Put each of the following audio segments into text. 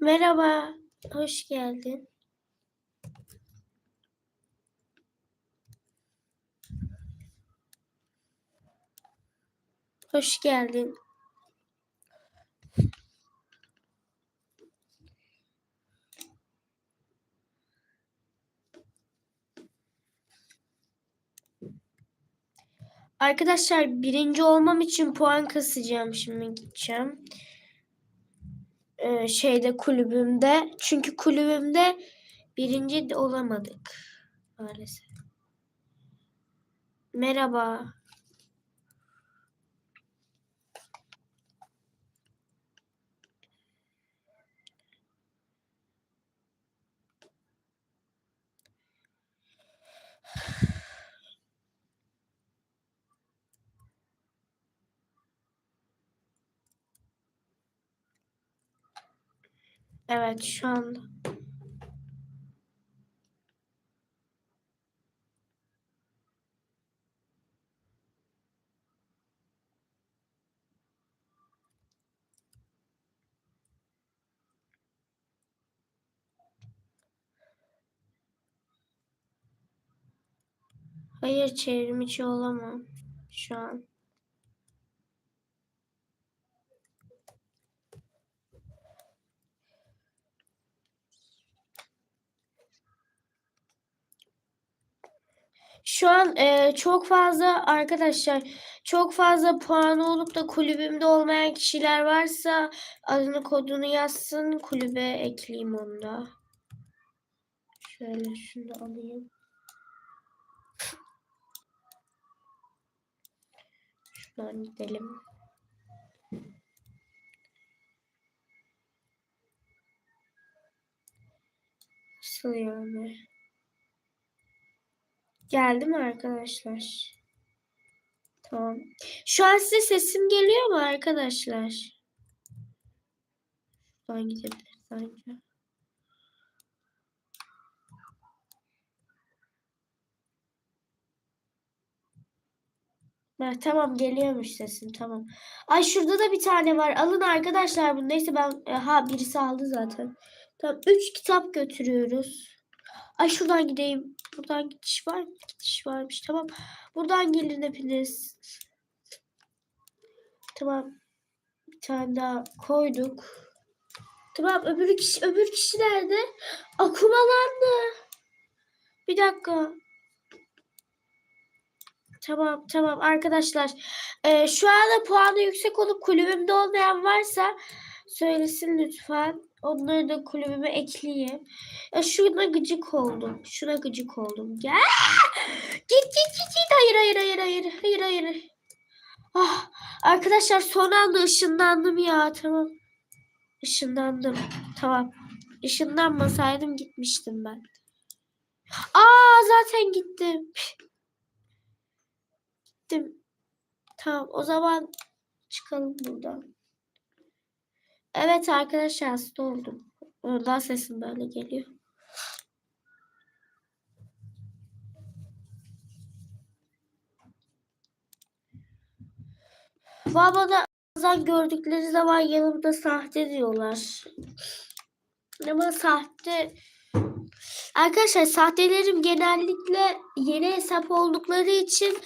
Merhaba, hoş geldin. Hoş geldin. Arkadaşlar birinci olmam için puan kasacağım şimdi gideceğim. Ee, şeyde kulübümde. Çünkü kulübümde birinci olamadık maalesef. Merhaba. Evet şu anda. Hayır çevrim içi olamam şu an. Şu an e, çok fazla arkadaşlar çok fazla puanı olup da kulübümde olmayan kişiler varsa adını kodunu yazsın kulübe ekleyeyim onu da. Şöyle şunu da alayım. Şuradan gidelim. Nasıl? Geldi mi arkadaşlar? Tamam. Şu an size sesim geliyor mu arkadaşlar? Şuradan gidebilir bence. Ha, tamam geliyormuş sesin tamam. Ay şurada da bir tane var. Alın arkadaşlar bunu. Neyse ben e, ha birisi aldı zaten. Tamam 3 kitap götürüyoruz. Ay şuradan gideyim. Buradan gidiş var mı? Gidiş varmış. Tamam. Buradan gelin hepiniz. Tamam. Bir tane daha koyduk. Tamam öbür kişi öbür kişi nerede? Akumalandı. Bir dakika. Tamam tamam arkadaşlar. Ee, şu anda puanı yüksek olup kulübümde olmayan varsa söylesin lütfen. Onları da kulübüme ekleyeyim. Ya şuna gıcık oldum. Şuna gıcık oldum. Gel. Git git git git. Hayır hayır hayır hayır. Hayır hayır. Ah, arkadaşlar son anda ışınlandım ya. Tamam. Işınlandım. Tamam. Işınlanmasaydım gitmiştim ben. Aa zaten gittim. Gittim. Tamam o zaman çıkalım buradan. Evet arkadaşlar hasta oldum. Ondan sesim böyle geliyor. Bana bazen gördükleri zaman yanımda sahte diyorlar. Ama sahte Arkadaşlar sahtelerim genellikle yeni hesap oldukları için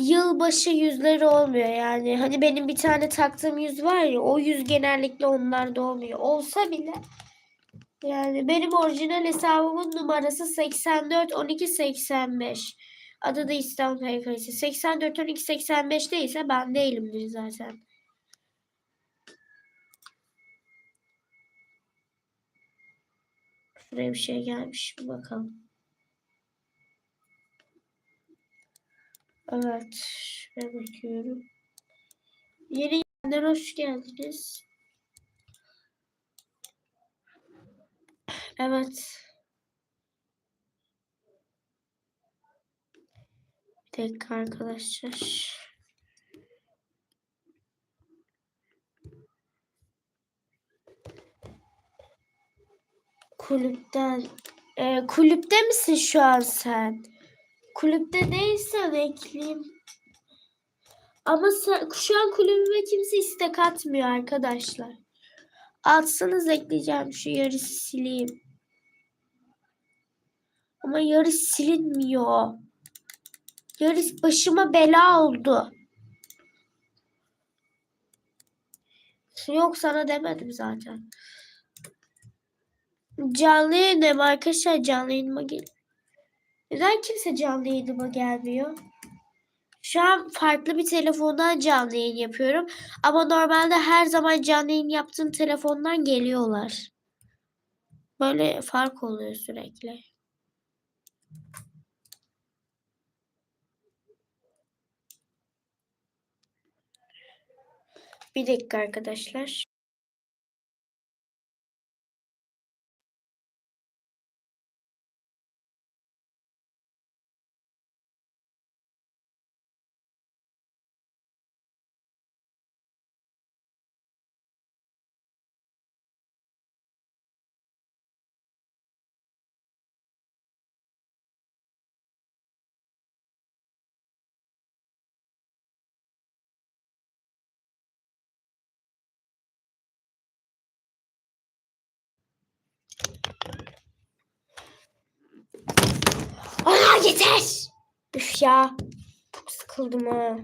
yılbaşı yüzleri olmuyor yani. Hani benim bir tane taktığım yüz var ya o yüz genellikle onlarda olmuyor. Olsa bile yani benim orijinal hesabımın numarası 84 12 85. Adı da İstanbul PK'si. 84 12 85 değilse ben değilimdir zaten. Şuraya bir şey gelmiş bir bakalım. Evet. Şuraya bakıyorum. Yeni gelenler hoş geldiniz. Evet. Bir dakika arkadaşlar. Kulüpten. Ee, kulüpte misin şu an sen? Kulüpte değilsen ekleyeyim. Ama şu an kulübüme kimse istek atmıyor arkadaşlar. Atsanız ekleyeceğim şu yarısı sileyim. Ama yarı silinmiyor. Yarı başıma bela oldu. Yok sana demedim zaten. Canlı yayınım arkadaşlar canlı yayınıma gel. Neden kimse canlı yayınıma gelmiyor? Şu an farklı bir telefondan canlı yayın yapıyorum. Ama normalde her zaman canlı yayın yaptığım telefondan geliyorlar. Böyle fark oluyor sürekli. Bir dakika arkadaşlar. Aa yeter. Üf ya. Çok sıkıldım ha.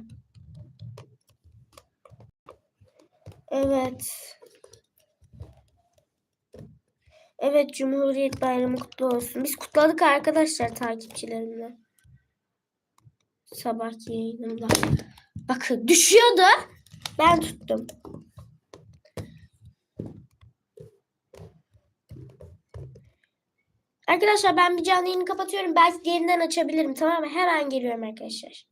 Evet. Evet Cumhuriyet Bayramı kutlu olsun. Biz kutladık arkadaşlar takipçilerimle. Sabah yayınımda. Bakın düşüyordu. Ben tuttum. Arkadaşlar ben bir canlı yayını kapatıyorum. Belki yeniden açabilirim tamam mı? Hemen geliyorum arkadaşlar.